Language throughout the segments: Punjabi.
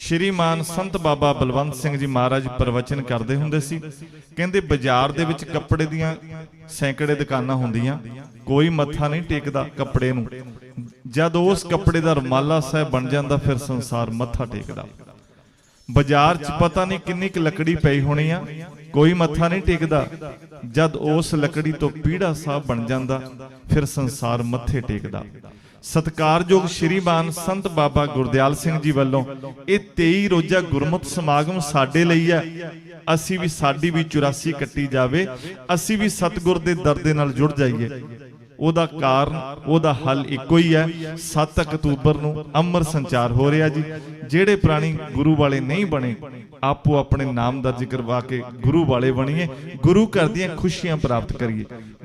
ਸ਼੍ਰੀਮਾਨ ਸੰਤ ਬਾਬਾ ਬਲਵੰਤ ਸਿੰਘ ਜੀ ਮਹਾਰਾਜ ਪ੍ਰਵਚਨ ਕਰਦੇ ਹੁੰਦੇ ਸੀ, ਕਹਿੰਦੇ ਬਾਜ਼ਾਰ ਦੇ ਵਿੱਚ ਕੱਪੜੇ ਦੀਆਂ ਸੈਂਕੜੇ ਦੁਕਾਨਾਂ ਹੁੰਦੀਆਂ, ਕੋਈ ਮੱਥਾ ਨਹੀਂ ਟੇਕਦਾ ਕੱਪੜੇ ਨੂੰ। ਜਦ ਉਸ ਕੱਪੜੇ ਦਾ ਰੁਮਾਲਾ ਸਾਹਿਬ ਬਣ ਜਾਂਦਾ, ਫਿਰ ਸੰਸਾਰ ਮੱਥਾ ਟੇਕਦਾ। ਬਾਜ਼ਾਰ 'ਚ ਪਤਾ ਨਹੀਂ ਕਿੰਨੀ ਕੁ ਲੱਕੜੀ ਪਈ ਹੋਣੀ ਆ, ਕੋਈ ਮੱਥਾ ਨਹੀਂ ਟੇਕਦਾ। ਜਦ ਉਸ ਲੱਕੜੀ ਤੋਂ ਪੀੜਾ ਸਾਹਿਬ ਬਣ ਜਾਂਦਾ, ਫਿਰ ਸੰਸਾਰ ਮੱਥੇ ਟੇਕਦਾ। ਸਤਕਾਰਯੋਗ ਸ਼੍ਰੀਮਾਨ ਸੰਤ ਬਾਬਾ ਗੁਰਦਿਆਲ ਸਿੰਘ ਜੀ ਵੱਲੋਂ ਇਹ 23 ਰੋਜ਼ਾ ਗੁਰਮਤ ਸਮਾਗਮ ਸਾਡੇ ਲਈ ਹੈ। ਅਸੀਂ ਵੀ ਸਾਡੀ ਵੀ 84 ਕੱਟੀ ਜਾਵੇ। ਅਸੀਂ ਵੀ ਸਤਿਗੁਰ ਦੇ ਦਰ ਦੇ ਨਾਲ ਜੁੜ ਜਾਈਏ। ਉਹਦਾ ਕਾਰਨ, ਉਹਦਾ ਹੱਲ ਇੱਕੋ ਹੀ ਹੈ। 7 ਅਕਤੂਬਰ ਨੂੰ ਅੰਮ੍ਰਿਤ ਸੰਚਾਰ ਹੋ ਰਿਹਾ ਜੀ। ਜਿਹੜੇ ਪ੍ਰਾਣੀ ਗੁਰੂ ਵਾਲੇ ਨਹੀਂ ਬਣੇ, ਆਪੋ ਆਪਣੇ ਨਾਮ ਦਰਜ ਕਰਵਾ ਕੇ ਗੁਰੂ ਵਾਲੇ ਬਣੀਏ। ਗੁਰੂ ਘਰ ਦੀਆਂ ਖੁਸ਼ੀਆਂ ਪ੍ਰਾਪਤ ਕਰੀਏ।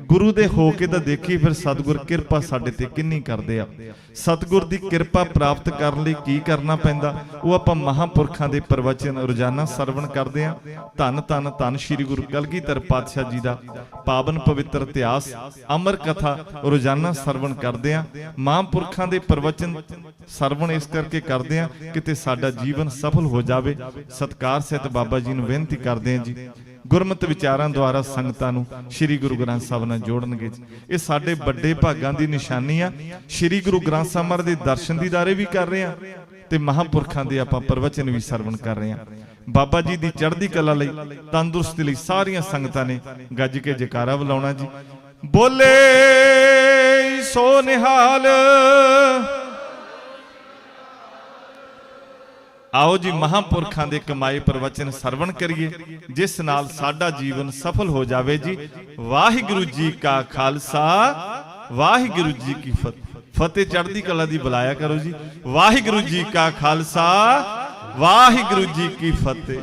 ਗੁਰੂ ਦੇ ਹੋ ਕੇ ਤਾਂ ਦੇਖੀ, ਫਿਰ ਸਤਿਗੁਰ ਕਿਰਪਾ ਸਾਡੇ ਤੇ ਕਿੰਨੀ ਕਰਦੇ ਆ। ਸਤਿਗੁਰ ਦੀ ਕਿਰਪਾ ਪ੍ਰਾਪਤ ਕਰਨ ਲਈ ਕੀ ਕਰਨਾ ਪੈਂਦਾ? ਉਹ ਆਪਾਂ ਮਹਾਪੁਰਖਾਂ ਦੇ ਪ੍ਰਵਚਨ, ਰੋਜ਼ਾਨਾ ਸਰਵਣ ਕਰਦੇ ਆ। ਧੰਨ ਧੰਨ ਧੰਨ ਸ੍ਰੀ ਗੁਰੂ ਕਲਗੀਧਰ ਪਾਤਸ਼ਾਹ ਜੀ ਦਾ ਪਾਵਨ ਪਵਿੱਤਰ ਇਤਿਹਾਸ, ਅਮਰ ਕਥਾ ਰੋਜ਼ਾਨਾ ਸਰਵਣ ਕਰਦੇ ਆ। ਮਹਾਂਪੁਰਖਾਂ ਦੇ ਪ੍ਰਵਚਨ ਸਰਵਣ ਇਸ ਕਰਕੇ ਕਰਦੇ ਆ, ਕਿਤੇ ਸਾਡਾ ਜੀਵਨ ਸਫਲ ਹੋ ਜਾਵੇ। ਸਤਕਾਰ ਸਹਿਤ ਬਾਬਾ ਜੀ ਨੂੰ ਬੇਨਤੀ ਕਰਦੇ ਆ ਜੀ। ਗੁਰਮਤਿ ਵਿਚਾਰਾਂ ਦੁਆਰਾ ਸੰਗਤਾਂ ਨੂੰ ਸ੍ਰੀ ਗੁਰੂ ਗ੍ਰੰਥ ਸਾਹਿਬ ਨਾਲ ਜੋੜਨਗੇ। ਇਹ ਸਾਡੇ ਵੱਡੇ ਭਾਗਾਂ ਦੀ ਨਿਸ਼ਾਨੀ ਆ। ਸ੍ਰੀ ਗੁਰੂ ਗ੍ਰੰਥ ਸਾਹਿਬ ਮਹਾਰਾਜ ਦੇ ਦਰਸ਼ਨ ਦੀਦਾਰੇ ਵੀ ਕਰ ਰਹੇ ਆ ਤੇ ਮਹਾਂਪੁਰਖਾਂ ਦੇ ਆਪਾਂ ਪ੍ਰਵਚਨ ਵੀ ਸਰਵਣ ਕਰ ਰਹੇ ਆ। ਬਾਬਾ ਜੀ ਦੀ ਚੜ੍ਹਦੀ ਕਲਾ ਲਈ, ਤੰਦਰੁਸਤੀ ਲਈ ਸਾਰੀਆਂ ਸੰਗਤਾਂ ਨੇ ਗੱਜ ਕੇ ਜਕਾਰਾ ਬੁਲਾਉਣਾ ਜੀ। ਬੋਲੇ ਸੋ ਨਿਹਾਲ ਆਓ ਜੀ ਮਹਾਂਪੁਰਖਾਂ ਦੇ ਕਮਾਏ ਪ੍ਰਵਚਨ ਸਰਵਣ ਕਰੀਏ, ਜਿਸ ਨਾਲ ਸਾਡਾ ਜੀਵਨ ਸਫਲ ਹੋ ਜਾਵੇ ਜੀ। ਵਾਹਿਗੁਰੂ ਜੀ ਕਾ ਖਾਲਸਾ, ਵਾਹਿਗੁਰੂ ਜੀ ਕੀ ਫਤਿਹ ਫਤਿਹ ਚੜ੍ਹਦੀ ਕਲਾ ਦੀ ਬੁਲਾਇਆ ਕਰੋ ਜੀ। ਵਾਹਿਗੁਰੂ ਜੀ ਕਾ ਖਾਲਸਾ, ਵਾਹਿਗੁਰੂ ਜੀ ਕੀ ਫਤਿਹ।